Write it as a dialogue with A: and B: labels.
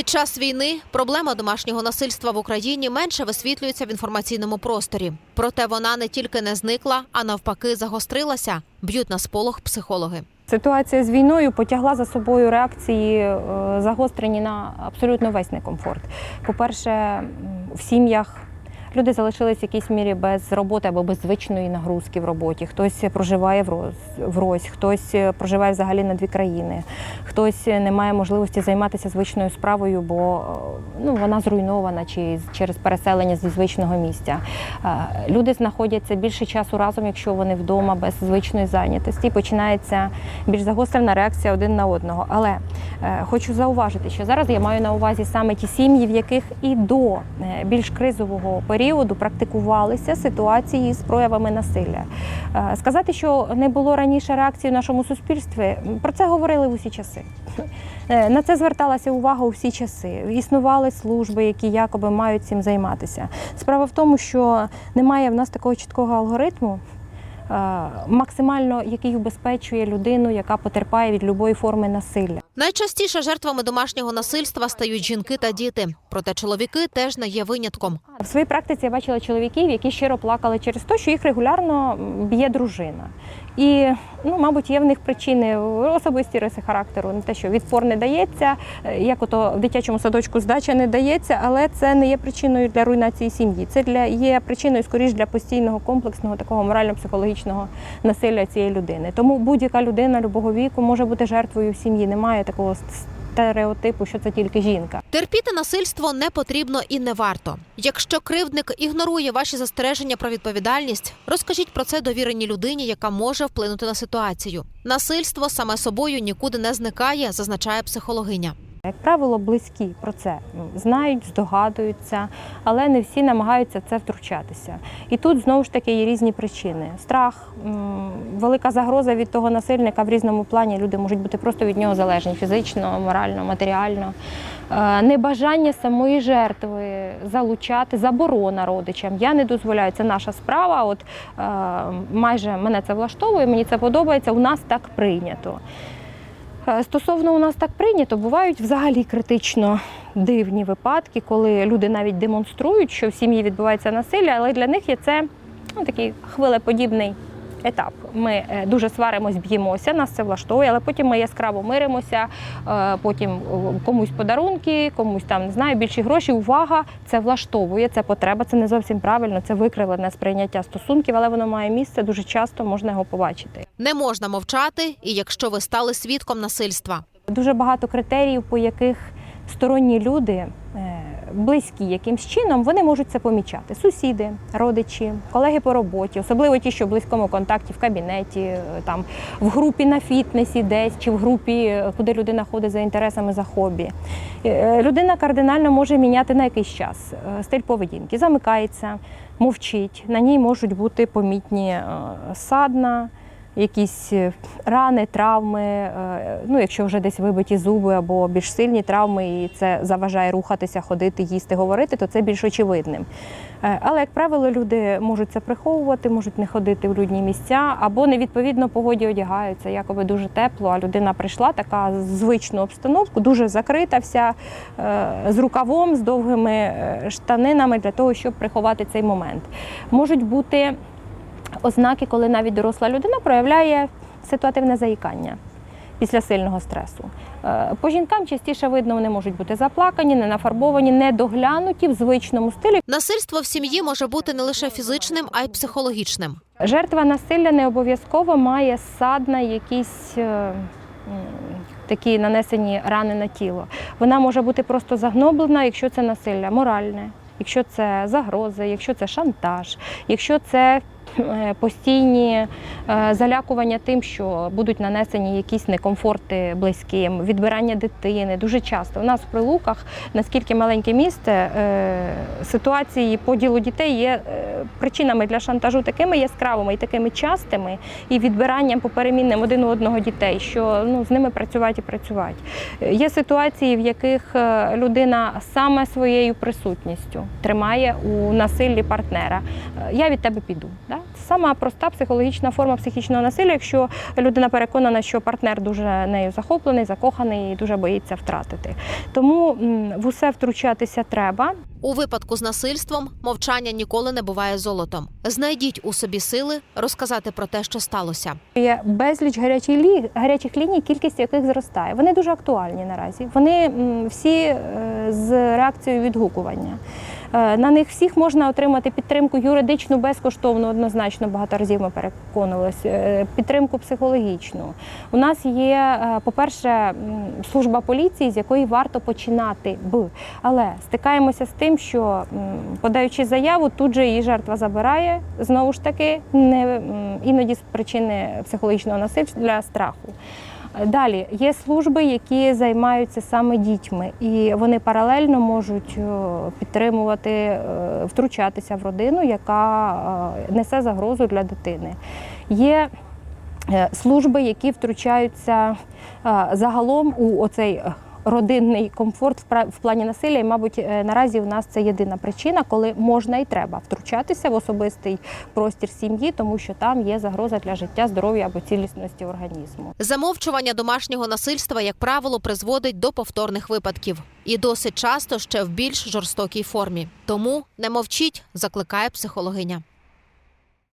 A: Під час війни проблема домашнього насильства в Україні менше висвітлюється в інформаційному просторі. Проте вона не тільки не зникла, а навпаки загострилася. Б'ють на сполох психологи.
B: Ситуація з війною потягла за собою реакції, е, загострені на абсолютно весь некомфорт. По-перше, в сім'ях люди залишились в якійсь мірі без роботи або без звичної нагрузки в роботі. Хтось проживає в роз- врозь, хтось проживає взагалі на дві країни, хтось не має можливості займатися звичною справою, бо е, ну, вона зруйнована чи через переселення зі звичного місця. Е, Люди знаходяться більше часу разом, якщо вони вдома без звичної зайнятості. Починається більш загострена реакція один на одного. Але е, хочу зауважити, що зараз я маю на увазі саме ті сім'ї, в яких і до більш кризового періоду практикувалися ситуації з проявами насилля. Е, сказати, що не було раніше реакції в нашому суспільстві, про це говорили в усі часи. Е, На це зверталася увага у всі часи. Існували служби, які якоби мають цим займатися. Справа в тому, що немає в нас такого чіткого алгоритму, максимально який убезпечує людину, яка потерпає від будь-якої форми насилля.
A: Найчастіше жертвами домашнього насильства стають жінки та діти. Проте чоловіки теж не є винятком.
B: В своїй практиці я бачила чоловіків, які щиро плакали через те, що їх регулярно б'є дружина. І, ну, мабуть, є в них причини особисті риси характеру, не те, що відпор не дається, е, як ото в дитячому садочку здача не дається, але це не є причиною для руйнації сім'ї. Це для є причиною скоріш для постійного комплексного такого морально-психологічного насилля цієї людини. Тому будь-яка людина любого віку може бути жертвою в сім'ї. Немає такого стереотипу, що це тільки жінка.
A: Терпіти насильство не потрібно і не варто. Якщо кривдник ігнорує ваші застереження про відповідальність, розкажіть про це довіреній людині, яка може вплинути на ситуацію. Насильство саме собою нікуди не зникає, зазначає психологиня.
B: Як правило, близькі про це знають, здогадуються, але не всі намагаються це втручатися. І тут знову ж таки є різні причини: страх, велика загроза від того насильника в різному плані. Люди можуть бути просто від нього залежні фізично, морально, матеріально. Е, Небажання самої жертви залучати, заборона родичам. Я не дозволяю, це наша справа. От е, майже мене це влаштовує, мені це подобається. У нас так прийнято. Е, Стосовно у нас так прийнято, бувають взагалі критично дивні випадки, коли люди навіть демонструють, що в сім'ї відбувається насилля, але для них є це ну, такий хвилеподібний етап. Ми е, дуже сваримось, б'ємося, нас це влаштовує, але потім ми яскраво миримося, е, потім е, комусь подарунки, комусь там не знаю, більші гроші. Увага, це влаштовує, це потреба, це не зовсім правильно, це викривлене сприйняття стосунків, але воно має місце. Дуже часто можна його побачити.
A: Не можна мовчати, і якщо ви стали свідком насильства.
B: Дуже багато критеріїв, по яких сторонні люди, близькі якимсь чином, вони можуть це помічати. Сусіди, родичі, колеги по роботі, особливо ті, що в близькому контакті в кабінеті, е, там в групі на фітнесі, десь чи в групі, е, куди людина ходить за інтересами за хобі. Е, Людина кардинально може міняти на якийсь час стиль поведінки, замикається, мовчить. На ній можуть бути помітні садна якісь е, рани, травми, е, ну якщо вже десь вибиті зуби або більш сильні травми, і це заважає рухатися, ходити, їсти, говорити, то це більш очевидним. Е, Але, як правило, люди можуть це приховувати, можуть не ходити в людні місця, або невідповідно погоді одягаються, якоби дуже тепло, а людина прийшла така звичну обстановку, дуже закрита, вся з рукавом, з довгими штанинами для того, щоб приховати цей момент. Можуть бути ознаки, коли навіть доросла людина проявляє ситуативне заїкання після сильного стресу. Е, По жінкам частіше видно, вони можуть бути заплакані, не нафарбовані, не доглянуті в звичному стилі.
A: Насильство в сім'ї може бути не лише фізичним, а й психологічним.
B: Жертва насилля не обов'язково має садна якісь. е, Такі нанесені рани на тіло. Вона може бути просто загноблена, якщо це насилля моральне, якщо це загрози, якщо це шантаж, якщо це постійні е, залякування тим, що будуть нанесені якісь некомфорти близьким, відбирання дитини. Дуже часто у нас в прилуках, наскільки маленьке місце, е, ситуації поділу дітей є е, причинами для шантажу такими яскравими і такими частими, і відбиранням поперемінним один у одного дітей, що ну, з ними працювати і працювати. Е, Є ситуації, в яких е, людина саме своєю присутністю тримає у насиллі партнера. Е, Я від тебе піду. Да? Це сама проста психологічна форма психічного насилля, якщо людина переконана, що партнер дуже нею захоплений, закоханий і дуже боїться втратити. Тому в усе втручатися треба.
A: У випадку з насильством мовчання ніколи не буває золотом. Знайдіть у собі сили розказати про те, що сталося.
B: Є безліч гарячих, лі... гарячих ліній, кількість яких зростає. Вони дуже актуальні наразі. Вони всі е, з реакцією відгукування. Е, На них всіх можна отримати підтримку юридичну, безкоштовну, однозначно багато разів ми переконувалися, е, підтримку психологічну. У нас є, е, по-перше, служба поліції, з якої варто починати б. Але стикаємося з тим, що подаючи заяву, тут же її жертва забирає знову ж таки, не іноді з причини психологічного насильства страху. Далі є служби, які займаються саме дітьми, і вони паралельно можуть е, підтримувати, е, втручатися в родину, яка е, несе загрозу для дитини. Є служби, які втручаються загалом у оцей родинний комфорт в в плані насилля. І, мабуть, е, наразі у нас це єдина причина, коли можна і треба втручатися в особистий простір сім'ї, тому що там є загроза для життя, здоров'я або цілісності організму.
A: Замовчування домашнього насильства, як правило, призводить до повторних випадків і досить часто ще в більш жорстокій формі. Тому не мовчіть, закликає психологиня.